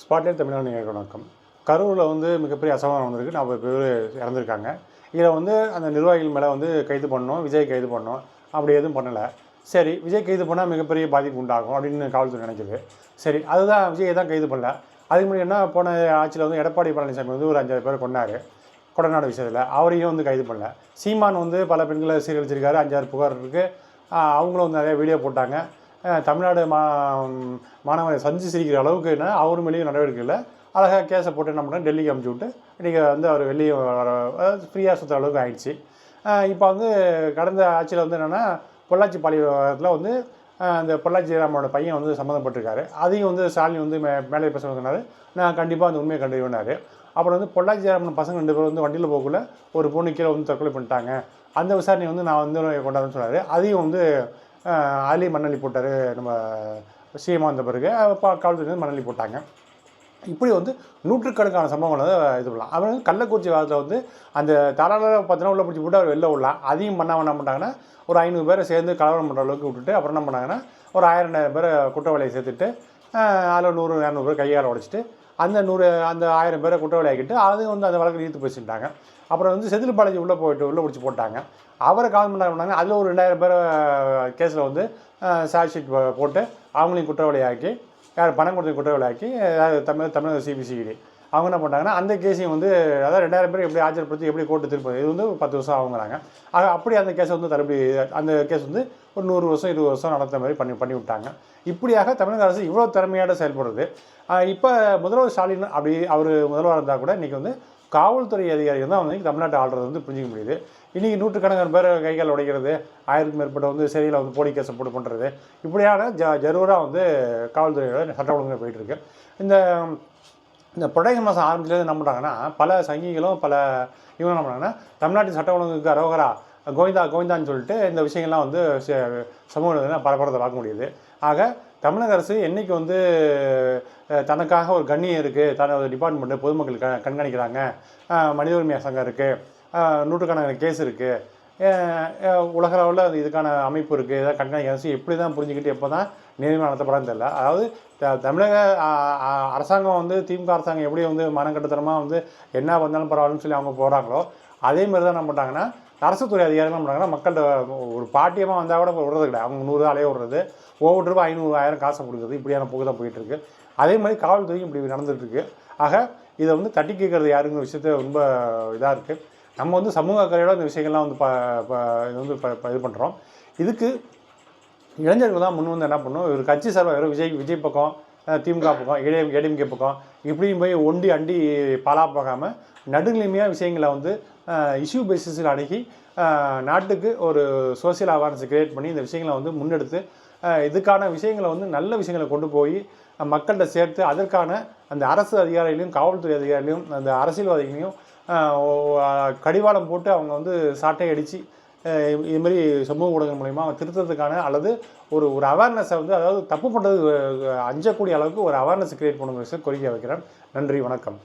ஸ்பாட்லேட் தமிழ்நாடு நேயர்கள் வணக்கம். கரூரில் வந்து மிகப்பெரிய அசமானம் வந்திருக்கு. நாற்பது பேர் இறந்துருக்காங்க. இதில் வந்து அந்த நிர்வாகிகள் மேலே வந்து கைது பண்ணோம் விஜய் கைது பண்ணோம் அப்படி எதுவும் பண்ணலை. சரி விஜய் கைது பண்ணால் மிகப்பெரிய பாதிப்பு உண்டாகும் அப்படின்னு காவல்துறை நினைக்குது. சரி அதுதான் விஜய் தான் கைது பண்ணல. அதுக்கு முன்னாடி என்ன போன ஆட்சியில் வந்து எடப்பாடி பழனிசாமி வந்து ஒரு அஞ்சாறு பேர் கொண்டார் கொடநாடு விஷயத்தில். அவரையும் வந்து கைது பண்ணல. சீமான் வந்து பல பெண்களை சீரழிச்சிருக்காரு. அஞ்சாறு புகார் இருக்குது அவங்களும் வந்து நிறைய வீடியோ போட்டாங்க. தமிழ்நாடு மா மாணவரை சந்தி சிரிக்கிற அளவுக்கு என்ன அவர் மேலேயும் நடவடிக்கை இல்லை. அழகாக கேஸை போட்டு என்ன பண்ணேன் டெல்லிக்கு அமுச்சு விட்டு இன்றைக்கி வந்து அவர் வெளியே வர ஃப்ரீயாக சுற்றுற அளவுக்கு ஆயிடுச்சு. இப்போ வந்து கடந்த ஆட்சியில் வந்து என்னென்னா பொள்ளாச்சி பாளையத்தில் வந்து அந்த பொள்ளாச்சி ராமனோட பையன் வந்து சம்மந்தப்பட்டிருக்காரு. அதையும் வந்து ஸ்டாலின் வந்து மே மேலே பேச சொன்னார். நான் கண்டிப்பாக அந்த உண்மையை கண்டுவேனார் அப்புறம் வந்து பொள்ளாச்சி ராமன் பசங்க ரெண்டு பேரும் வந்து வண்டியில் போகக்குள்ள ஒரு பொண்ணு கீழே வந்து தற்கொலை பண்ணிட்டாங்க. அந்த விசாரணை வந்து நான் வந்து கொண்டாடுன்னு சொன்னார். அதையும் வந்து அதுலேயும் மண்ணள்ளி போட்டார் நம்ம சிஎம்மாக வந்த பிறகு அஹ், காவல்துறை மண்ணள்ளி போட்டாங்க. இப்படி வந்து நூற்றுக்கணக்கான சம்பவங்களை வந்து இது பண்ணலாம். அவர் வந்து கள்ளக்குறிச்சி வாரத்தில் வந்து அந்த தாராள பார்த்தீங்கன்னா உள்ள பிடிச்சி போட்டு அவர் வெளில விடலாம் அதையும் பண்ணாமல் என்ன பண்ணாங்கன்னா ஒரு ஐநூறு பேரை சேர்ந்து கலவரம் பண்ணுற அளவுக்கு விட்டுட்டு அப்புறம் என்ன பண்ணாங்கன்னா ஒரு ஆயிரம் பேரை குற்றவாளியை சேர்த்துட்டு அதில் நூறு இரநூறு பேர் கையால் உடைச்சிட்டு அந்த நூறு அந்த ஆயிரம் பேரை குற்றவாளி ஆக்கிட்டு அது வந்து அந்த வழக்கு இழுத்து போச்சுட்டாங்க அப்புறம் வந்து செந்தில் பாலாஜி உள்ளே போயிட்டு உள்ளே பிடிச்சி போட்டாங்க. அவரை கால் பண்ண பண்ணாங்க. அதில் ஒரு ரெண்டாயிரம் பேர் கேஸில் வந்து சார்ஜ்ஷீட் போட்டு அவங்களையும் குற்றவாளி ஆக்கி யார் பணம் கொடுத்து குற்றவாளியாக்கி தமிழ் தமிழக சிபிசிஐடி அவங்க என்ன பண்ணிட்டாங்கன்னா அந்த கேஸையும் வந்து அதாவது ரெண்டாயிரம் பேர் எப்படி ஆஜர்படுத்தி எப்படி கோர்ட்டு திருப்பது இது வந்து பத்து வருஷம் ஆகுங்கிறாங்க. ஆக அப்படி அந்த கேஸை வந்து தள்ளுபடி அந்த கேஸ் வந்து ஒரு நூறு வருஷம் இருபது வருஷம் நடந்த மாதிரி பண்ணி பண்ணி விட்டாங்க. இப்படியாக தமிழக அரசு இவ்வளோ திறமையோட செயல்படுறது இப்போ முதல்வர் ஸ்டாலின் அப்படி அவர் முதல்வராக இருந்தால் கூட இன்றைக்கி வந்து காவல்துறை அதிகாரிகள் தான் வந்து தமிழ்நாட்டை ஆள்றது வந்து புரிஞ்சிக்க முடியுது. இன்றைக்கி நூற்றுக்கணக்கான பேர் கைகள் உடைக்கிறது ஆயிரத்துக்கு மேற்பட்ட வந்து சிறையில் வந்து போலி கேஸை போட்டு பண்ணுறது இப்படியான ஜ ஜரூராக வந்து காவல்துறையோட சட்ட ஒழுங்கு போயிட்டுருக்கு இந்த இந்த புடகை மாதம் ஆரம்பத்துலேருந்து என்ன பண்ணுறாங்கன்னா பல சங்கிகளும் பல இவங்க என்ன பண்ணுறாங்கன்னா தமிழ்நாட்டின் சட்ட ஒழுங்குக்கு அரோகரா கோவிந்தா கோவிந்தான்னு சொல்லிட்டு இந்த விஷயங்கள்லாம் வந்து ச- சமூக ஊடகத்துல பார்க்க முடியுது. ஆக தமிழக அரசு என்றைக்கு வந்து தனக்காக ஒரு கண்ணியம் இருக்குது தனது டிபார்ட்மெண்ட்டு பொதுமக்கள் க கண்காணிக்கிறாங்க மனித உரிமை சங்கம் இருக்குது நூற்றுக்கணக்கான கேஸ் இருக்குது உலக அளவில் அது இதுக்கான அமைப்பு இருக்குது இதை கண்காணிக்க அரசு எப்படி தான் புரிஞ்சுக்கிட்டு எப்போ தான் நேர்மை நடத்தப்படான்னு தெரியல. அதாவது த- தமிழக அரசாங்கம் வந்து திமுக அரசாங்கம் எப்படி வந்து மனக்கட்டுத்தனமாக வந்து என்ன வந்தாலும் பரவாயில்லன்னு சொல்லி அவங்க போகிறாங்களோ அதே மாதிரி தான் என்ன பண்ணுறாங்கன்னா அரசுத்துறை அதிகாரிகள் என்ன பண்ணுறாங்கன்னா மக்கள்கிட்ட ஒரு பாட்டியமாக வந்தால் கூட விடுறது கிடையாது அவங்க நூறு அலைய விடுறது. ஒவ்வொரு ரூபாய் ஐநூறு ஆயிரம் காசை கொடுக்குறது. இப்படியான போக்கு தான் போயிட்டுருக்கு அதே மாதிரி காவல்துறையும் இப்படி நடந்துகிட்ருக்கு ஆக இதை வந்து தட்டி கேட்கறது யாருங்கிற விஷயத்த ரொம்ப இதாக இருக்குது நம்ம வந்து சமூக அக்கறையோட இந்த விஷயங்கள்லாம் வந்து ப ப- இது வந்து ப- ப- இது பண்ணுறோம் இதுக்கு இளைஞர்கள் தான் முன் வந்து என்ன பண்ணும்? ஒரு கட்சி சார்பாக வெறும் விஜய் விஜய் பக்கம் திமுக பக்கம் ஏடிஎம் ஏடிஎம்கே பக்கம் இப்படியும் போய் ஒண்டி அண்டி பாலா போகாமல் நடுநிலைமையாக விஷயங்களை வந்து இஷ்யூ பேசிஸில் அணுகி நாட்டுக்கு ஒரு சோஷியல் அவேர்னஸ் கிரியேட் பண்ணி இந்த விஷயங்களை வந்து முன்னெடுத்து இதுக்கான விஷயங்களை வந்து நல்ல விஷயங்களை கொண்டு போய் மக்கள்கிட்ட சேர்த்து அதற்கான அந்த அரசு அதிகாரிகளையும் காவல்துறை அதிகாரிகளையும் அந்த அரசியல்வாதிகளையும் கடிவாளம் போட்டு அவங்க வந்து சாட்டை அடித்து இதுமாரி சமூக ஊடகங்கள் மூலயமா திருத்தத்துக்கான அல்லது ஒரு ஒரு அவேர்னஸை வந்து அதாவது தப்பு பண்ணுறது அஞ்சக்கூடிய அளவுக்கு ஒரு அவேர்னஸ் கிரியேட் பண்ணுங்கிற விஷயம் கோரிக்கை வைக்கிறேன். நன்றி வணக்கம்.